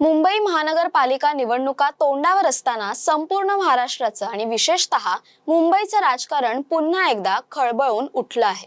मुंबई महानगरपालिका निवडणुका तोंडावर असताना संपूर्ण महाराष्ट्राचं आणि विशेषतः मुंबईचं राजकारण पुन्हा एकदा खळबळून उठलं आहे.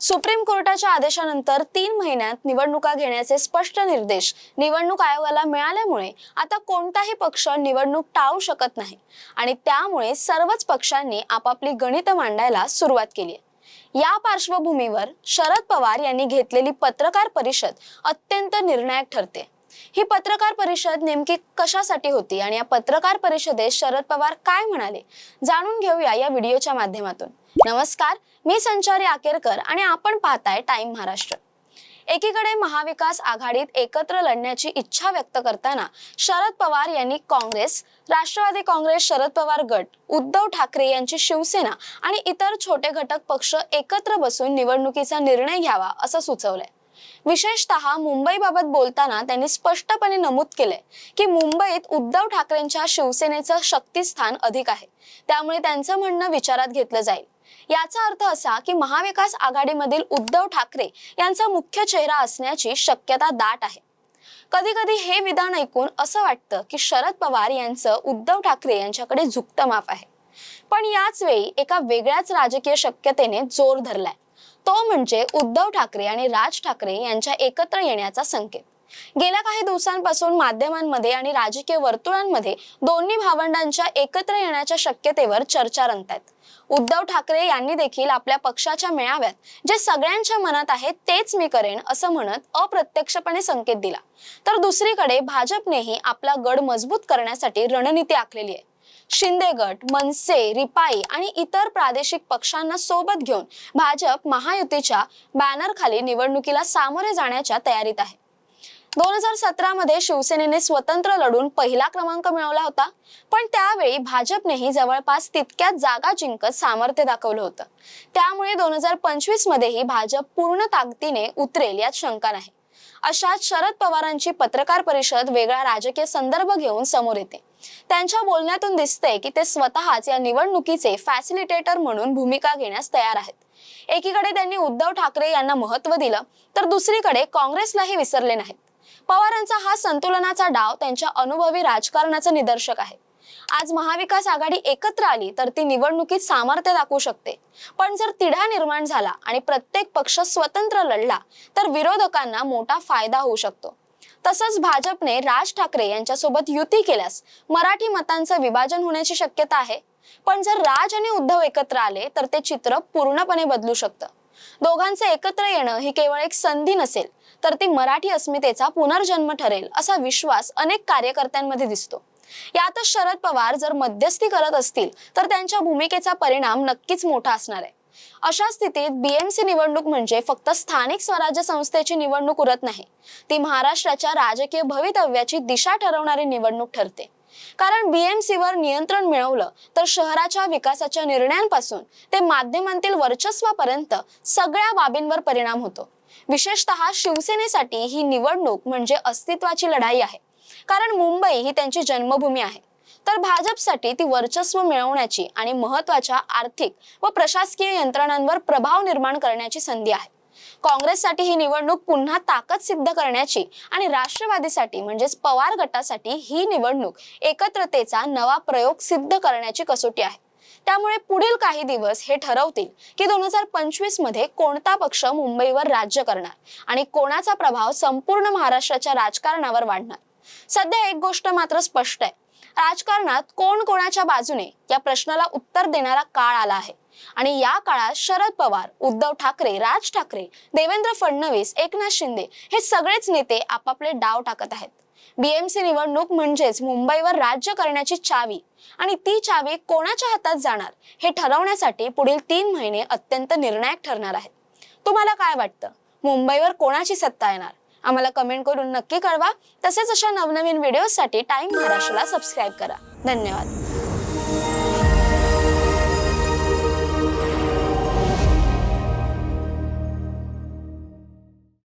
सुप्रीम कोर्टाच्या आदेशानंतर तीन महिन्यात निवडणुका घेण्याचे स्पष्ट निर्देश निवडणूक आयोगाला मिळाल्यामुळे आता कोणताही पक्ष निवडणूक टाळू शकत नाही आणि त्यामुळे सर्वच पक्षांनी आपापली गणित मांडायला सुरुवात केली आहे. या पार्श्वभूमीवर शरद पवार यांनी घेतलेली पत्रकार परिषद अत्यंत निर्णायक ठरते. ही पत्रकार परिषद नेमकी कशासाठी होती आणि या पत्रकार परिषदेत शरद पवार काय म्हणाले जाणून घेऊया या व्हिडिओच्या माध्यमातून. नमस्कार मी संचारी आकेरकर आणि आपण पाहताय टाइम महाराष्ट्र. एकीकडे महाविकास आघाडीत एकत्र लढण्याची इच्छा व्यक्त करताना शरद पवार यांनी काँग्रेस राष्ट्रवादी काँग्रेस शरद पवार गट उद्धव ठाकरे यांची शिवसेना आणि इतर छोटे घटक पक्ष एकत्र बसून निवडणुकीचा निर्णय घ्यावा असं सुचवलंय. विशेषतः मुंबईबाबत बोलताना त्यांनी स्पष्टपणे नमूद केलंय की मुंबईत उद्धव ठाकरेंच्या शिवसेनेचं शक्तीस्थान अधिक आहे. त्यामुळे त्यांचं म्हणणं विचारात घेतलं जाईल. याचा अर्थ असा की महाविकास आघाडीमधील उद्धव ठाकरे यांचा मुख्य चेहरा असण्याची शक्यता दाट आहे. कधी कधी हे विधान ऐकून असं वाटतं की शरद पवार यांचं उद्धव ठाकरे यांच्याकडे झुकतं माप आहे. पण याच वेळी एका वेगळ्याच राजकीय शक्यतेने जोर धरलाय. तो म्हणजे उद्धव ठाकरे आणि राज ठाकरे यांच्या एकत्र येण्याचा संकेत. गेल्या काही दिवसांपासून माध्यमांमध्ये आणि राजकीय वर्तुळांमध्ये दोन्ही भावंडांच्या एकत्र येण्याच्या शक्यतेवर चर्चा रंगतायत. उद्धव ठाकरे यांनी देखील आपल्या पक्षाच्या मेळाव्यात जे सगळ्यांच्या मनात आहे तेच मी करेन असं म्हणत अप्रत्यक्षपणे संकेत दिला. तर दुसरीकडे भाजपनेही आपला गड मजबूत करण्यासाठी रणनीती आखलेली आहे. शिंदे गट मनसे रिपाई आणि इतर प्रादेशिक पक्षांना सोबत घेऊन भाजप महायुतीच्या बॅनर खाली निवडणुकीला सामोरे जाण्याच्या तयारीत आहे. दोन हजार सतरा मध्ये शिवसेनेने स्वतंत्र लढून पहिला क्रमांक मिळवला होता. पण त्यावेळी भाजपनेही जवळपास तितक्याच जागा जिंकत सामर्थ्य दाखवलं होतं. त्यामुळे दोन हजार पंचवीस मध्येही भाजप पूर्ण ताकदीने उतरेल यात शंका नाही. अशात शरद पवारांची पत्रकार परिषद वेगळा राजकीय संदर्भ घेऊन समोर येते. त्यांच्या बोलण्यातून दिसते की ते स्वतःच या निवडणुकीचे फॅसिलिटेटर म्हणून भूमिका घेण्यास तयार आहेत. एकीकडे त्यांनी उद्धव ठाकरे यांना महत्त्व दिलं तर दुसरीकडे काँग्रेसलाही विसरले नाहीत. पवारांचा हा संतुलनाचा डाव त्यांच्या अनुभवी राजकारणाचं निदर्शक आहे. आज महाविकास आघाडी एकत्र आली तर ती निवडणुकीत सामर्थ्य दाखवू शकते. पण जर तिढा निर्माण झाला आणि प्रत्येक पक्ष स्वतंत्र लढला तर विरोधकांना मोठा फायदा होऊ शकतो. तसंच भाजपने राज ठाकरे यांच्यासोबत युती केल्यास मराठी मतांचं विभाजन होण्याची शक्यता आहे. पण जर राज आणि उद्धव एकत्र आले तर ते चित्र पूर्णपणे बदलू शकतं. दोघांचं एकत्र येणं ही केवळ एक संधी नसेल तर ती मराठी अस्मितेचा पुनर्जन्म ठरेल असा विश्वास अनेक कार्यकर्त्यांमध्ये दिसतो. यातच शरद पवार जर मध्यस्थी करत असतील तर त्यांच्या भूमिकेचा परिणाम नक्कीच मोठा असणार आहे. अशा स्थितीत बीएमसी निवडणूक म्हणजे फक्त स्थानिक स्वराज्य संस्थेची निवडणूक उरत नाही. ती महाराष्ट्राच्या राजकीय भवितव्याची दिशा ठरवणारी निवडणूक ठरते. कारण बीएमसी वर नियंत्रण मिळवलं तर शहराच्या विकासाच्या निर्णयांपासून ते माध्यमांतील वर्चस्वापर्यंत सगळ्या बाबींवर परिणाम होतो. विशेषतः शिवसेनेसाठी ही निवडणूक म्हणजे अस्तित्वाची लढाई आहे. कारण मुंबई ही त्यांची जन्मभूमी आहे. तर भाजपसाठी ती वर्चस्व मिळवण्याची आणि महत्त्वाच्या आर्थिक व प्रशासकीय यंत्रणांवर प्रभाव निर्माण करण्याची संधी आहे. काँग्रेससाठी ही निवडणूक पुन्हा ताकद सिद्ध करण्याची आणि राष्ट्रवादीसाठी म्हणजेच पवार गटासाठी ही निवडणूक एकत्रतेचा नवा प्रयोग सिद्ध करण्याची कसोटी आहे. त्यामुळे पुढील काही दिवस हे ठरवतील की दोन हजार पंचवीसमध्ये कोणता पक्ष मुंबईवर राज्य करणार आणि कोणाचा प्रभाव संपूर्ण महाराष्ट्राच्या राजकारणावर वाढणार. सध्या एक गोष्ट मात्र स्पष्ट आहे. राजकारणात कोण कोणाच्या बाजूने या प्रश्नाला उत्तर देणारा काळ आला आहे? आणि या काळात शरद पवार उद्धव ठाकरे राज ठाकरे देवेंद्र फडणवीस एकनाथ शिंदे हे सगळेच नेते आपापले डाव टाकत आहेत. बीएमसी निवडणूक म्हणजेच मुंबईवर राज्य करण्याची चावी. आणि ती चावी कोणाच्या हातात जाणार हे ठरवण्यासाठी पुढील तीन महिने अत्यंत निर्णायक ठरणार आहेत. तुम्हाला काय वाटतं? मुंबईवर कोणाची सत्ता येणार? आम्हाला कमेंट करून नक्की कळवा. तसेच अशा नवनवीन व्हिडिओसाठी टाइम महाराष्ट्राला सबस्क्राईब करा. धन्यवाद.